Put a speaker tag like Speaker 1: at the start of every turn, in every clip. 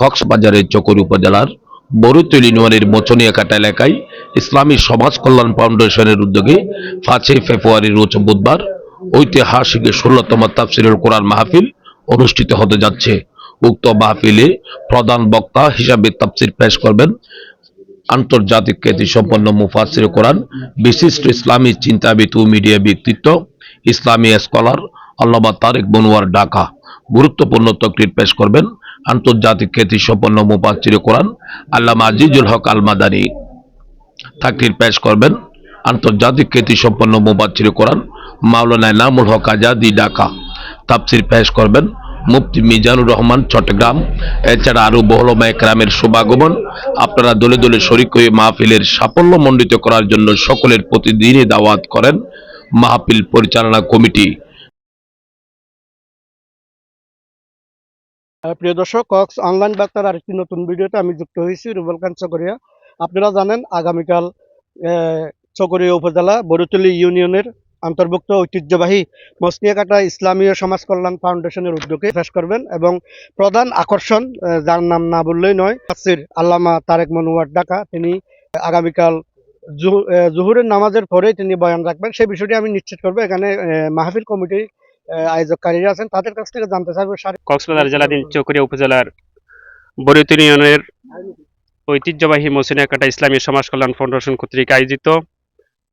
Speaker 1: কক্সবাজারের চকর উপজেলার বরুতল মোচনিয়া মোচনিয়াকাটা এলাকায় ইসলামী সমাজ কল্যাণ ফাউন্ডেশনের উদ্যোগে পাঁচই ফেব্রুয়ারি রোজ বুধবার ঐতিহাসিক ষোলতম তাফসিরুল কোরআন মাহফিল অনুষ্ঠিত হতে যাচ্ছে। উক্ত মাহফিলে প্রধান বক্তা হিসাবে তাফসির পেশ করবেন আন্তর্জাতিক খ্যাতি সম্পন্ন মুফাসির কোরআন, বিশিষ্ট ইসলামী চিন্তাবিদ ও মিডিয়া ব্যক্তিত্ব, ইসলামী স্কলার আল্লামা তারেক বনুয়ার ঢাকা। গুরুত্বপূর্ণ তকরির পেশ করবেন আন্তর্জাতিক খ্যাতি সম্পন্ন মুফাসির কোরআন আল্লামা আজিজুল হক আল মাদানী তাকরির পেশ করবেন। আন্তর্জাতিক খ্যাতি সম্পন্ন মুফাসির কোরআন মাওলানা নামুল হক আজাদি, ঢাকা। তাপসির পেশ করবেন মুফতি মিজানুর রহমান, চট্টগ্রাম। এছাড়া আরও বহলমা একরামের শুভাগমন আপনারা দলে দলে শরিক হয়ে মাহফিলের সাফল্য মণ্ডিত করার জন্য সকলের প্রতিদিনই দাওয়াত করেন। মাহফিল পরিচালনা কমিটি
Speaker 2: প্রিয় দর্শক কক্স অনলাইন বার্তার আরেকটি নতুন ভিডিওতে আমি যুক্ত হয়েছি রুবেল খান চকরিয়া। আপনারা জানেন আগামীকাল চকরিয়া উপজেলা বড়ুতলি ইউনিয়নের অন্তর্ভুক্ত ঐতিহ্যবাহী মসনিয়াকাটা ইসলামীয় সমাজ কল্যাণ ফাউন্ডেশনের উদ্যোগে পেশ করবেন এবং প্রধান আকর্ষণ যার নাম না বললেই নয় তাফসির আল্লামা তারেক মনোয়ার ডাকা। তিনি আগামীকাল জুহুরের নামাজের পরেই তিনি বয়ান রাখবেন। সেই বিষয়টি আমি নিশ্চিত করব। এখানে মাহফিল কমিটির আহ, আয়োজককারীরা আছেন, তাদের কাছ থেকে জানতে চাইব
Speaker 3: কক্সবাজার জেলাধীন চকরিয়া উপজেলার বরিউত ইউনিয়নের ঐতিহ্যবাহী মসিনাকাটা ইসলামী সমাজ কল্যাণ ফাউন্ডেশন কর্তৃক আয়োজিত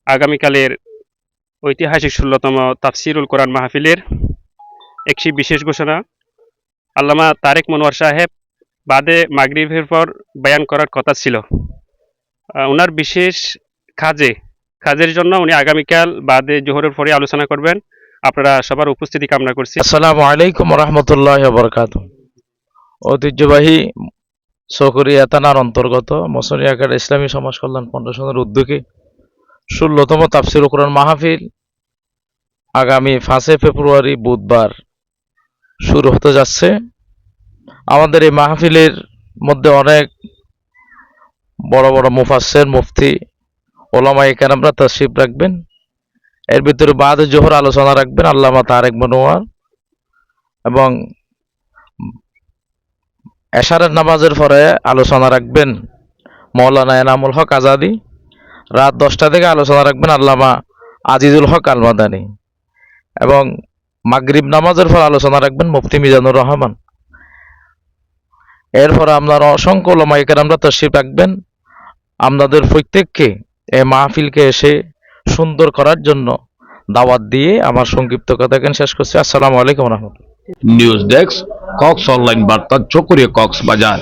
Speaker 3: আগামীকালের ঐতিহাসিক ষোলোতম তাফসিরুল কোরআন মাহফিলের একটি বিশেষ ঘোষণা। আল্লামা তারেক মনোয়ার সাহেব বাদে মাগরিবের পর বয়ান করার কথা ছিল। ওনার বিশেষ কাজে কাজের জন্য উনি আগামীকাল বাদে জোহরের পরে আলোচনা করবেন। আপনারা সবার উপস্থিতি কামনা করছি।
Speaker 4: আসসালামু আলাইকুম রহমতুল্লাহ বরকাত ঐতিহ্যবাহী সকরিয়া থানার অন্তর্গত মসরিয়াকার ইসলামী সমাজ কল্যাণ ফাউন্ডেশনের উদ্যোগে ষোলোতম তাফসির কোরআন মাহফিল আগামী পাঁচই ফেব্রুয়ারি বুধবার শুরু হতে যাচ্ছে। আমাদের এই মাহফিলের মধ্যে অনেক বড় বড় মুফাসের মুফতি ওলামা কেরামরা তশরিফ রাখবেন। এর ভিতরে বাদ জোহর আলোচনা রাখবেন, আল্লামা তারেক মনোয়ার। এবং এশারের নামাজের পরে আলোচনা রাখবেন মৌলানা এনামুল হক আজাদি। রাত দশটা থেকে আলোচনা রাখবেন আল্লামা আজিজুল হক আলমাদানি। এবং মাগরিব নামাজের পর আলোচনা রাখবেন মুফতি মিজানুর রহমান। এরপর আপনার অসংখ্য লমাইকের আমরা তশরিফ রাখবেন। আপনাদের প্রত্যেককে এই মাহফিলকে এসে সুন্দর করার জন্য দাওয়াত দিয়ে আমার সংক্ষিপ্ত কথা এখানে শেষ করছি। আসসালামু আলাইকুম রহমতুল্লাহ।
Speaker 1: নিউজ ডেস্ক কক্স অনলাইন বার্তা, চকরিয়া কক্সবাজার।